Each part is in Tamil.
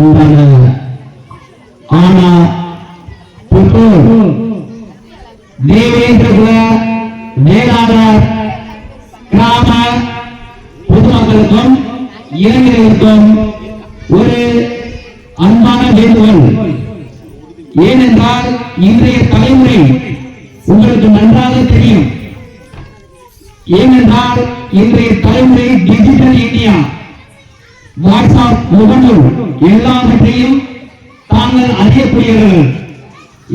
அன்பான ஆனா தேவேந்திரகுல வேளாளர் கிராம பொதுமக்களுக்கும் இளைஞர்களுக்கும் ஒரு அன்பான வேண்டுகோள். ஏனென்றால் இன்றைய தலைமுறை உங்களுக்கு நன்றாக தெரியும். ஏனென்றால் இன்றைய தலைமுறை டிஜிட்டல் இந்தியா வாட்ஸ்அப் முகநூல் எல்லாவற்றையும் தாங்கள் அறியக்கூடியவர்கள்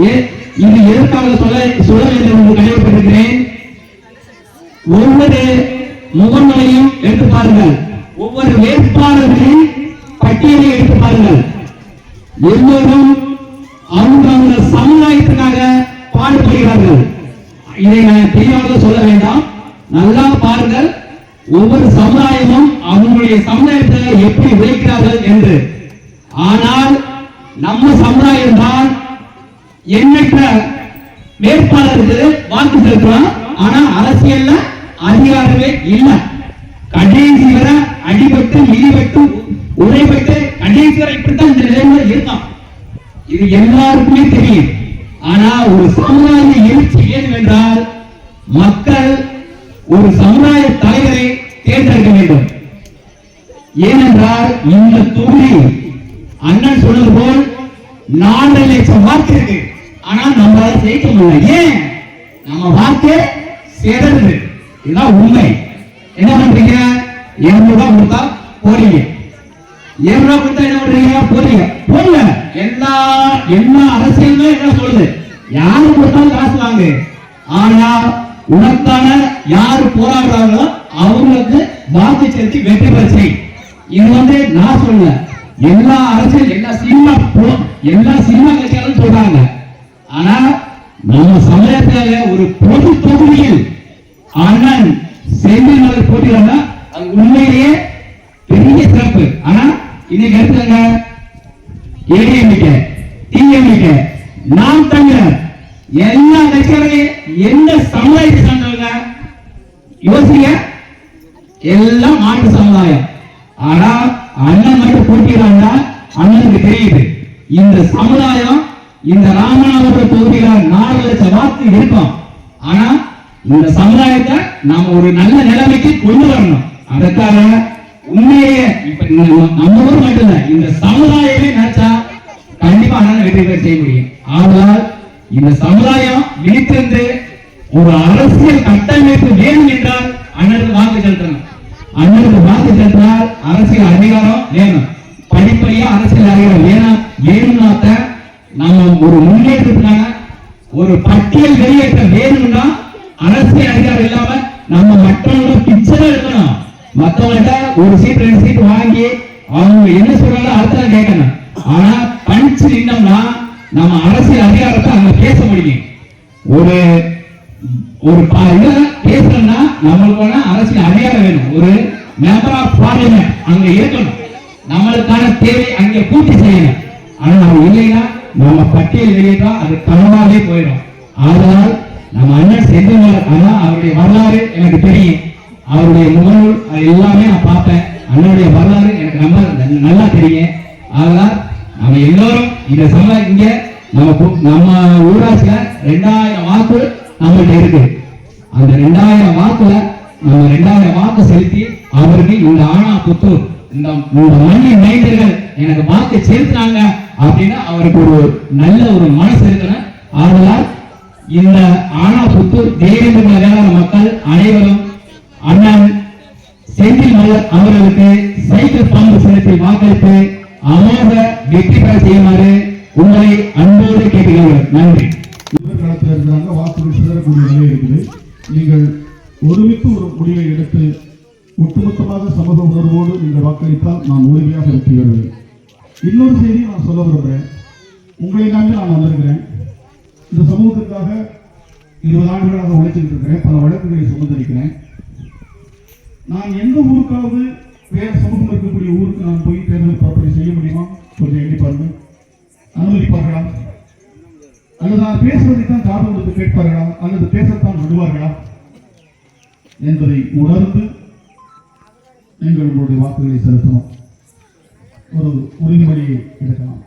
ஏ- இது எதற்காக சொல்ல சொல்ல வேண்டும் என்று கடைபிடிக்கிறேன் ஒவ்வொரு முகநூலையும் எடுத்து பாருங்கள். ஒவ்வொரு வேட்பாளர்களின் பட்டியலை எடுத்து பாருங்கள். எல்லோரும் அவங்க அவங்க சமுதாயத்துக்காக பாடுபடுகிறார்கள். இதை நான் தெளிவாக சொல்ல வேண்டாம். நல்லா பாருங்கள். ஒவ்வொரு சமுதாயமும் அவங்களுடைய சமுதாயத்தை எப்படி உழைக்கிறார்கள் என்று. ஆனால் நம்ம சமுதாயம் தான் எண்ணற்ற வேட்பாளருக்கு வாக்கு செலுத்தலாம். ஆனா அரசியல்ல அதிகாரமே இல்ல. கடைசி வர அடிபட்டு மிதிபட்டு உடைபட்டு கடைசி வரை இப்படித்தான் இந்த நிலைமை இருக்கான். இது எல்லாருக்குமே தெரியும். ஆனா ஒரு சமுதாய எழுச்சி ஏன் என்றால் மக்கள் ஒரு சமுதாயத்தை ஏனென்றால் இந்த தொகுதி அண்ணன் சொன்னது போல் நாலரை லட்சம் வாக்கு இருக்கு நம்ம நம்மளால ஜெயிக்க முடியல. ஏன்? நம்ம வாக்கு சிதறுது இதுதான் உண்மை. என்ன பண்றீங்க? இருநூறு ரூபாய் கொடுத்தா போறீங்க. இருநூறு ரூபாய் கொடுத்தா என்ன பண்றீங்க? போறீங்க. போங்க எல்லா எல்லா அரசியலுமே என்ன சொல்லுது? யாரு கொடுத்தாலும் காசு வாங்கு. ஆனா உனக்கான யாரு போராடுறாங்களோ அவங்களுக்கு வாக்கு செலுத்தி வெற்றி பெற செய் இது வந்து நான் சொல்ல எல்லா அரசியல் எல்லா சினிமா எல்லா சினிமா கட்சியாலும் சொல்றாங்க. ஆனா நம்ம சமயத்துல ஒரு பொது தொகுதியில் அண்ணன் செந்தில் மலர் அது உண்மையிலேயே பெரிய சிறப்பு. ஆனா இன்னைக்கு எடுத்துங்க ஏடிஎம்கே டிஎம்கே நாம் தமிழர். எல்லா கட்சிகளையும் எந்த சமுதாயத்தை சார்ந்தவங்க? யோசிங்க. எல்லாம் மாற்று சமுதாயம். ஆனா அண்ணன் மட்டும் போட்டிடுறாங்க அண்ணனுக்கு தெரியுது. இந்த சமுதாயம் இந்த ராமநாதபுரம் தொகுதியில நாலு லட்சம் வாக்கு இருக்கும் ஆனா இந்த சமுதாயத்தை நாம ஒரு நல்ல நிலைமைக்கு கொண்டு வரணும். அதற்காக உண்மையே இப்ப நம்ம ஊர் மட்டும் இந்த சமுதாயமே நினைச்சா கண்டிப்பா அண்ணன் வெற்றி பெற செய்ய முடியும். ஆனால் இந்த சமுதாயம் விழித்திருந்து ஒரு அரசியல் கட்டமைப்பு வேணும் என்றால் அண்ணனுக்கு வாக்கு செலுத்தணும். அண்ணனுக்கு வாக்கு சென்றால் அரசியல் அதிகாரம் வேணும். படிப்படியா அரசியல் அதிகாரம் வேணும் வேணும்னாத்த நம்ம ஒரு முன்னேற்றத்துக்கான ஒரு பட்டியல் வெளியேற்ற வேணும்னா அரசியல் அதிகாரம் இல்லாம நம்ம மற்றவங்களும் பிச்சை இருக்கணும். மத்தவங்கள்ட்ட ஒரு சீட் ரெண்டு சீட் வாங்கி அவங்க என்ன சொல்றாங்களோ அர்த்தம் கேட்கணும். ஆனா பணிச்சு நின்னோம்னா நம்ம அரசியல் அதிகாரத்தை அங்க பேச முடியும். ஒரு ஒரு இதுல பேசணும்னா நம்மளுக்கான அரசியல் அதிகாரம் வேணும். ஒரு மெம்பர் ஆஃப் பார்லிமெண்ட் அங்க இருக்கணும். நம்மளுக்கான தேவை அங்க பூர்த்தி செய்யணும். ஆனா நம்ம இல்லைன்னா நம்ம பட்டியல் வெளியிட்டா அது கனவாவே போயிடும். ஆனால் நம்ம அண்ணன் செந்தில்மலர் ஆனா அவருடைய வரலாறு எனக்கு தெரியும். அவருடைய முகநூல் அது எல்லாமே நான் பார்ப்பேன். அண்ணனுடைய வரலாறு எனக்கு ரொம்ப நல்லா தெரியும். ஆதலால் நம்ம எல்லோரும் இந்த சம இங்க நம்ம நம்ம ஊராட்சியில ரெண்டாயிரம் வாக்கு நம்மள்ட்ட இருக்கு. அந்த ரெண்டாயிரம் வாக்குல நம்ம ரெண்டாயிரம் வாக்கு செலுத்தி அவருக்கு இந்த ஆனா புத்தூர் இந்த இந்த மண்ணின் மைந்தர்கள் எனக்கு வாக்கு செலுத்தினாங்க அப்படின்னா அவருக்கு ஒரு நல்ல ஒரு மனசு இருக்கிற ஆதலால் இந்த ஆனா புத்தூர் தேவேந்திர வேளாண் மக்கள் அனைவரும் அண்ணன் செந்தில் மலர் அவர்களுக்கு சைக்கிள் பங்கு செலுத்தி வாக்களித்து அமோக வெற்றி பெற செய்யுமாறு உங்களை அன்போடு கேட்டுக்கிறேன் நன்றி. வாக்கு இருக்கிறாங்க வாக்குகள் சிதறக்கூடிய நிலை இருக்குது நீங்கள் ஒருமித்து ஒரு முடிவை எடுத்து ஒட்டுமொத்தமாக சமூக உணர்வோடு நீங்கள் வாக்களித்தால் நான் உறுதியாக வெற்றி பெறுவேன். இன்னொரு செய்தி நான் சொல்ல விரும்புகிறேன். உங்களை நம்பி நான் வந்திருக்கிறேன். இந்த சமூகத்திற்காக இருபது ஆண்டுகளாக உழைச்சிட்டு இருக்கிறேன். பல வழக்குகளை சுமந்திருக்கிறேன். நான் எந்த ஊருக்காவது வேற சமூகம் இருக்கக்கூடிய ஊருக்கு நான் போய் தேர்தல் பரப்புரை செய்ய முடியுமா? கொஞ்சம் எண்ணி பாருங்கள். அனுமதிப்பார்களா? நான் பேசுவதை தான் காது கொடுத்து கேட்பார்களா? அல்லது பேசத்தான் விடுவார்களா? என்பதை உணர்ந்து நீங்கள் உங்களுடைய வாக்குகளை செலுத்தணும். ஒரு உறுதிமொழியை எடுக்கலாம்.